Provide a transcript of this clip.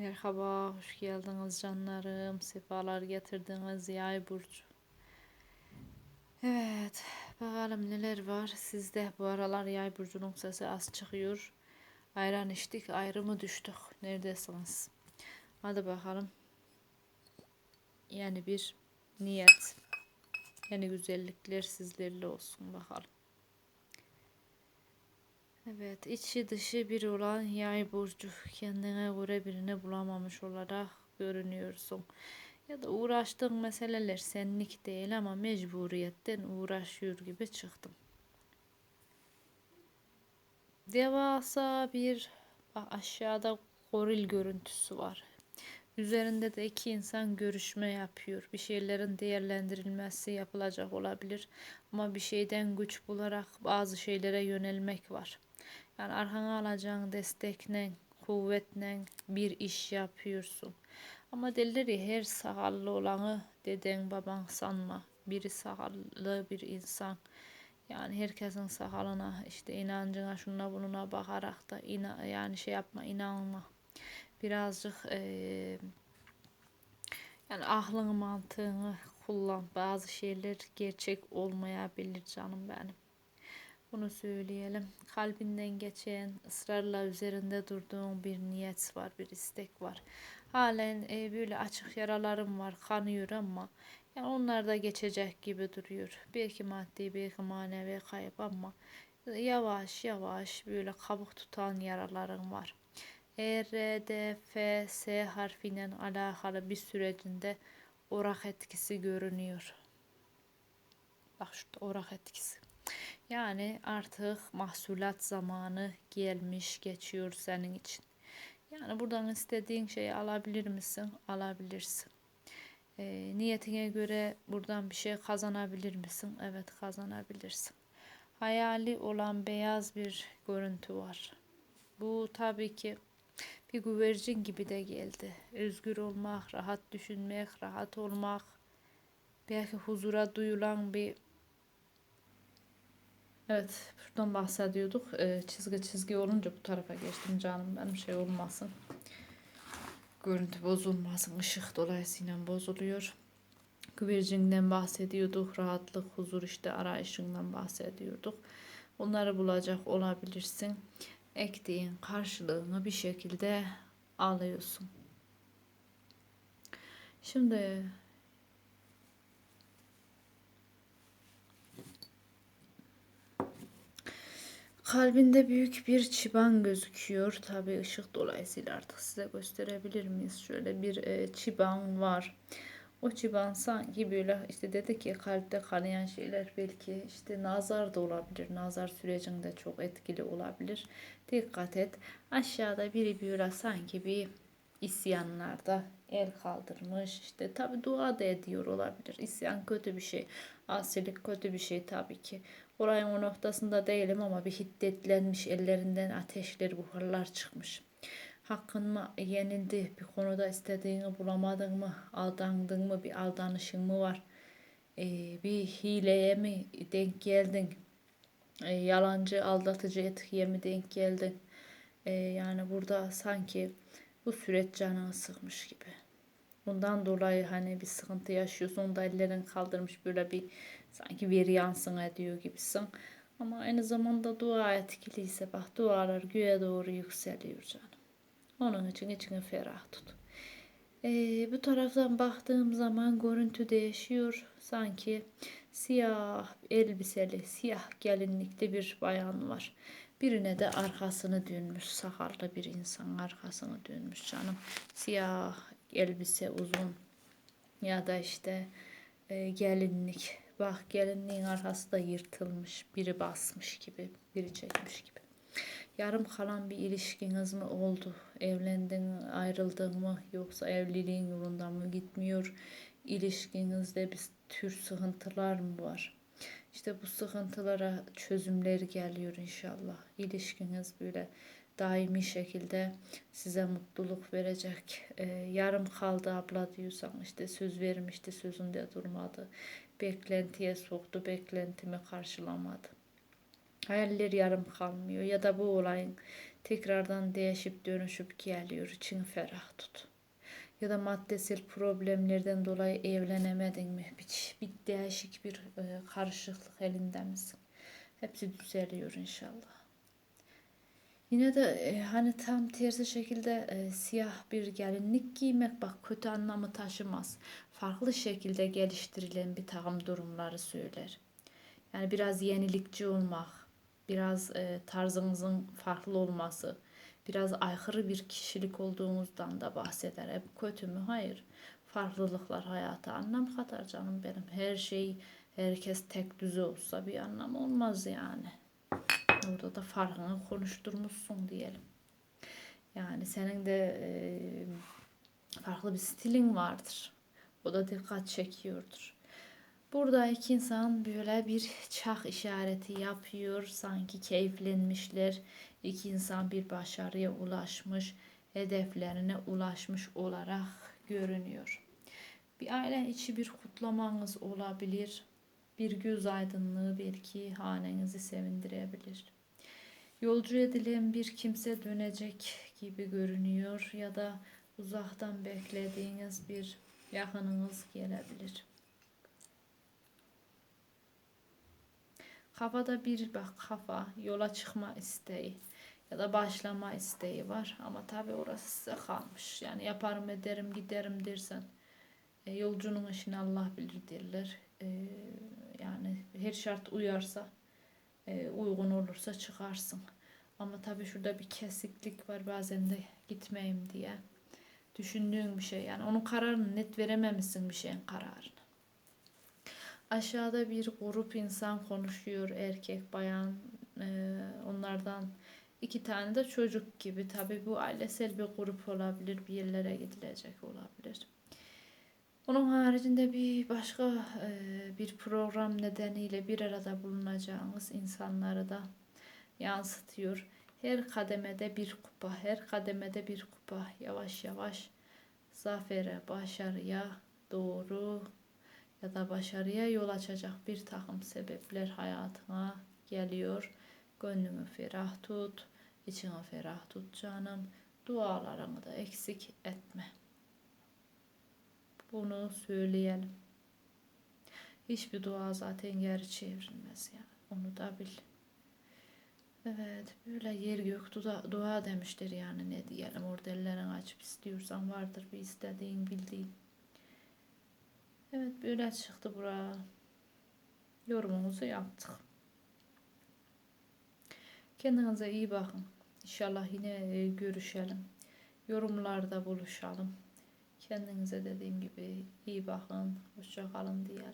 Merhaba, hoş geldiniz canlarım. Sefalar getirdiniz Yay burcu. Evet, bakalım neler var. Sizde bu aralar Yay burcunun sesi az çıkıyor. Ayran içtik, ayrı mı düştük? Neredesiniz? Hadi bakalım. Yani bir niyet. Yani güzellikler sizlerle olsun bakalım. Evet, içi dışı bir olan yay burcu kendine göre birini bulamamış olarak görünüyorsun. Ya da uğraştığın meseleler senlik değil ama mecburiyetten uğraşıyor gibi çıktım. Devasa bir aşağıda goril görüntüsü var. Üzerinde de iki insan görüşme yapıyor. Bir şeylerin değerlendirilmesi yapılacak olabilir. Ama bir şeyden güç bularak bazı şeylere yönelmek var. Yani arkana alacağın destekle, kuvvetle bir iş yapıyorsun. Ama derler ya her sakallı olanı deden baban sanma. Biri sakallı bir insan. Yani herkesin sakalına işte inancına şuna bununa bakarak da ina, yani şey yapma inanma. Birazcık e, yani aklını mantığını kullan. Bazı şeyler gerçek olmayabilir canım benim. Bunu söyleyelim. Kalbinden geçen, ısrarla üzerinde durduğun bir niyet var, bir istek var. Halen e, böyle açık yaralarım var, kanıyor ama yani onlar da geçecek gibi duruyor. Belki maddi, belki manevi kayıp ama yavaş yavaş böyle kabuk tutan yaralarım var. E, R, D, F, S harfiyle alakalı bir sürecinde orak etkisi görünüyor. Bak şurada orak etkisi. Yani artık mahsulat zamanı gelmiş geçiyor senin için. Yani buradan istediğin şeyi alabilir misin? Alabilirsin. E, niyetine göre buradan bir şey kazanabilir misin? Evet kazanabilirsin. Hayali olan beyaz bir görüntü var. Bu tabii ki bir güvercin gibi de geldi. Özgür olmak, rahat düşünmek, rahat olmak, belki huzura duyulan bir Evet, şuradan bahsediyorduk. Ee, çizgi çizgi olunca bu tarafa geçtim canım benim şey olmasın. Görüntü bozulmasın. Işık dolayısıyla bozuluyor. Güvercinden bahsediyorduk. Rahatlık, huzur işte arayışından bahsediyorduk. Onları bulacak olabilirsin. Ektiğin karşılığını bir şekilde alıyorsun. Şimdi Kalbinde büyük bir çıban gözüküyor. Tabi ışık dolayısıyla artık size gösterebilir miyiz? Şöyle bir e, çıban var. O çıban sanki böyle işte dedi ki kalpte kanayan şeyler belki işte nazar da olabilir. Nazar sürecinde çok etkili olabilir. Dikkat et. Aşağıda biri böyle sanki bir isyanlarda el kaldırmış. İşte tabi dua da ediyor olabilir. İsyan kötü bir şey. Asilik kötü bir şey tabii ki. Olayın o noktasında değilim ama bir hiddetlenmiş ellerinden ateşler buharlar çıkmış. Hakkın mı yenildi? Bir konuda istediğini bulamadın mı? Aldandın mı? Bir aldanışın mı var? Ee, bir hileye mi denk geldin? Ee, yalancı aldatıcı etkiye mi denk geldin? Ee, yani burada sanki bu süreç canını sıkmış gibi. Bundan dolayı hani bir sıkıntı yaşıyorsun da ellerin kaldırmış böyle bir sanki veri yansın ediyor gibisin. Ama aynı zamanda dua etkiliyse bak dualar göğe doğru yükseliyor canım. Onun için içini ferah tut. Ee, bu taraftan baktığım zaman görüntü değişiyor. Sanki siyah elbiseli, siyah gelinlikli bir bayan var. Birine de arkasını dönmüş, sakallı bir insan arkasını dönmüş canım. Siyah elbise uzun ya da işte e, gelinlik. Bak gelinliğin arkası da yırtılmış. Biri basmış gibi, biri çekmiş gibi. Yarım kalan bir ilişkiniz mi oldu? Evlendin, ayrıldın mı? Yoksa evliliğin yolundan mı gitmiyor? İlişkinizde bir tür sıkıntılar mı var? İşte bu sıkıntılara çözümler geliyor inşallah. İlişkiniz böyle daimi şekilde size mutluluk verecek. Ee, yarım kaldı abla diyorsan işte söz vermişti sözünde durmadı. Beklentiye soktu beklentimi karşılamadı. Hayaller yarım kalmıyor ya da bu olayın tekrardan değişip dönüşüp geliyor. İçini ferah tut. Ya da maddesel problemlerden dolayı evlenemedin mi? Bir, bir değişik bir e, karışıklık elinde misin? Hepsi düzeliyor inşallah. Yine de e, hani tam tersi şekilde e, siyah bir gelinlik giymek bak kötü anlamı taşımaz. Farklı şekilde geliştirilen bir takım durumları söyler. Yani biraz yenilikçi olmak, biraz e, tarzınızın farklı olması, biraz aykırı bir kişilik olduğunuzdan da bahseder. E, bu kötü mü? Hayır. Farklılıklar hayata anlam katar canım benim. Her şey herkes tek düze olsa bir anlam olmaz yani. Orada da farkını konuşturmuşsun diyelim. Yani senin de farklı bir stilin vardır. O da dikkat çekiyordur. Burada iki insan böyle bir çak işareti yapıyor. Sanki keyiflenmişler. İki insan bir başarıya ulaşmış, hedeflerine ulaşmış olarak görünüyor. Bir aile içi bir kutlamanız olabilir. Bir göz aydınlığı belki hanenizi sevindirebilir. Yolcu edilen bir kimse dönecek gibi görünüyor ya da uzaktan beklediğiniz bir yakınınız gelebilir. Kafada bir bak kafa yola çıkma isteği ya da başlama isteği var ama tabi orası size kalmış. Yani yaparım ederim giderim dersen e, yolcunun işini Allah bilir derler. E, yani her şart uyarsa e, uygun olursa çıkarsın. Ama tabii şurada bir kesiklik var bazen de gitmeyeyim diye. Düşündüğün bir şey yani onun kararını net verememişsin bir şeyin kararını. Aşağıda bir grup insan konuşuyor erkek bayan e, onlardan iki tane de çocuk gibi tabi bu ailesel bir grup olabilir bir yerlere gidilecek olabilir. Onun haricinde bir başka e, bir program nedeniyle bir arada bulunacağınız insanları da yansıtıyor. Her kademede bir kupa, her kademede bir kupa yavaş yavaş zafere, başarıya doğru ya da başarıya yol açacak bir takım sebepler hayatına geliyor. Gönlünü ferah tut, içini ferah tut canım. Dualarını da eksik etme. Bunu söyleyelim. Hiçbir dua zaten geri çevrilmez yani. Onu da bil. Evet böyle yer gök dua, dua demiştir yani ne diyelim orada ellerini açıp istiyorsan vardır bir istediğin bildiğin. Evet böyle çıktı bura. Yorumumuzu yaptık. Kendinize iyi bakın. İnşallah yine e, görüşelim. Yorumlarda buluşalım. Kendinize dediğim gibi iyi bakın. Hoşça kalın diyelim.